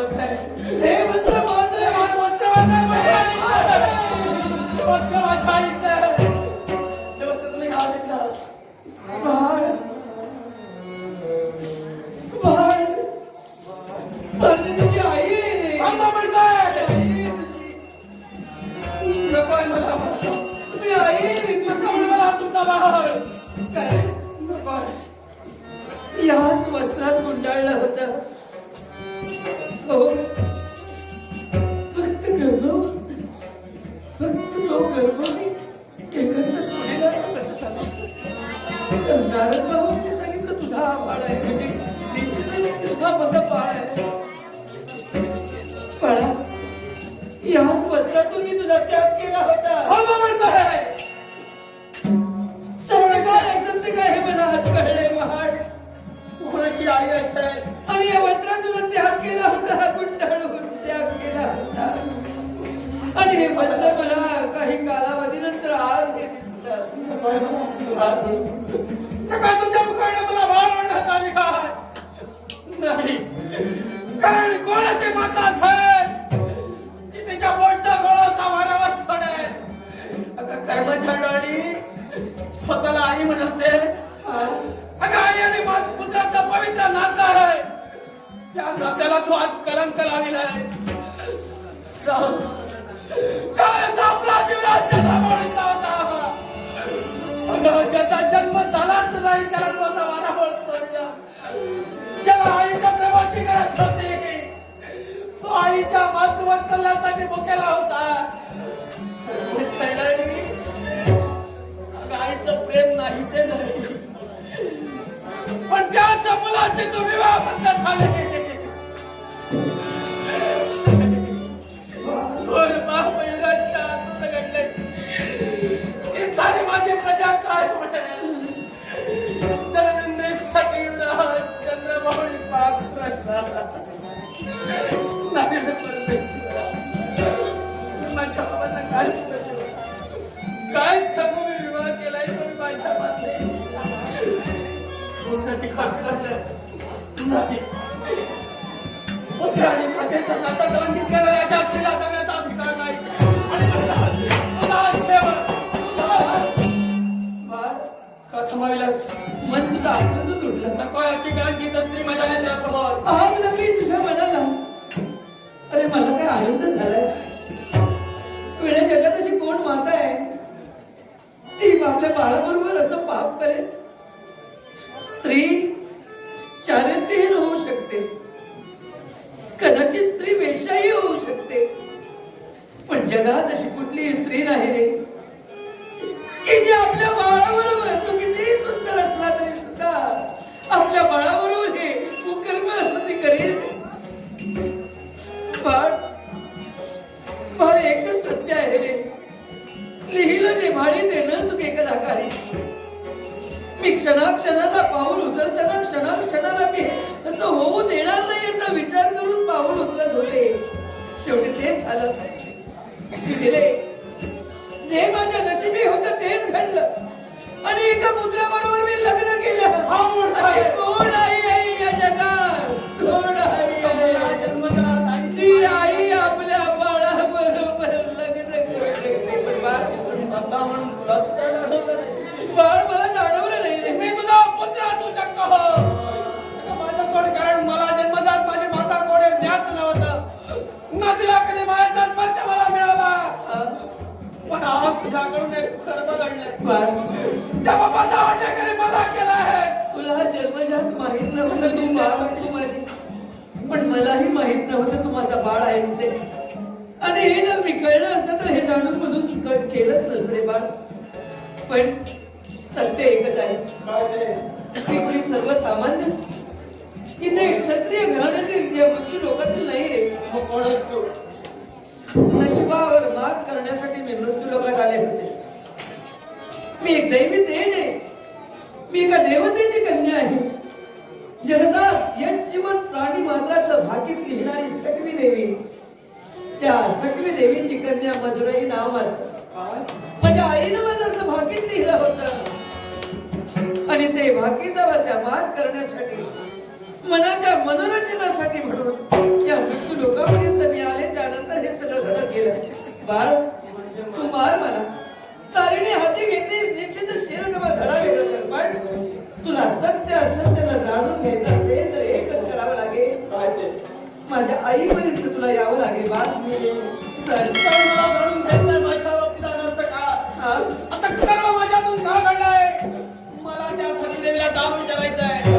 Lord. वस्त्रातून तुझा त्याग केला होता. हो आहे. सत्य काय सत्य काय हे मला आज कळले महाड. कोणाशी आई असेल आणि या वस्त्रात तुला त्याग केला होता हा गुंडाळून त्याग केला होता. आणि हे वस्त्र मला काही कालावधीनंतर आज हे दिसलं. काय तुमच्या मुखाने मला बाळ म्हणण्यात आली काय नाही. कारण कोणाचे माता असेल त्या नात्याला तो आज कलंक लाविलाय आहे. काय सापला जीवनात जन्मावळीचा होता? ज्याचा जन्म झालाच नाही त्याला स्वतः वारा बोलतो ज्याला आईच्या प्रेमाची गरज होती. तो आईच्या मातृवत्सल्यासाठी भुकेला होता. छेडाई, आईचं प्रेम नाही ते नाही. पण त्याच्या मुलाची तुम्ही विवाह बंद झाले. माझ्या बाबांना काय सांगू? काय सांगू मी विवाह केलाय पण माझ्या बाबा पूर्ण नाही आणि मातेचा नाता मला आनंद झालाय. वेळ्या जगात अशी कोण माता आहे ती आपल्या बाळाबरोबर असं पाप करेल. स्त्री चारित्र्यहीन होऊ शकते. कदाचित स्त्री वेशाही होऊ शकते. पण जगात अशी कुठलीही स्त्री नाही रे. की जी आपल्या बाळाबरोबर लिहिलं भाडी देणं तू कदा काही मी क्षणाक्षणाला पाऊल उचलताना क्षणाक्षणाला मी असं होऊ देणार नाही याचा विचार करून पाऊल उचलत होते. शेवटी तेच झालं. दिले जे माझ्या नशिबी होतं तेच घडलं. आणि एका पुत्राबरोबर तुझ्याकडून एक घडलंय बाळ त्या बाबाचा वाटेकरी मला केला आहे. तुला जन्मजात माहीत नव्हतं तू बाळ तू माझी. पण मलाही माहीत नव्हतं तू माझा बाळ आहेस ते. आणि हे जर मी कळलं असतं तर हे जाणून मधून केलंच नसतं रे बाळ. पण सत्य एकच आहे. मी सर्वसामान्य. इथे क्षत्रिय घराण्यातील या मृत्यू लोकांतील नाहीये. मग कोण असतो? नशिबावर करण्यासाठी मी मृत्यू लोकात आले होते. मी एक दैवी तेज आहे. मी एका देवतेची कन्या आहे. जगतात यज्जिवंत प्राणी मात्राचं भाकीत लिहिणारी सटवी देवी. त्या सटवी देवीची कन्या मधुराई नाव माझं माझ्या आईनं माझं असं भाकीत लिहिलं होतं. आणि ते भाकीतावर त्या मात करण्यासाठी मनाच्या मनोरंजनासाठी म्हणून अडचण त्यांना जाणून घ्यायचं असेल तर एकच करावं लागेल. माझ्या आई माझ्या आईपर्यंत तुला यावं लागेल बा. चल आता सर्व माझ्यातून का घडलाय मला त्या संस्थेला जाऊन विचारायचं आहे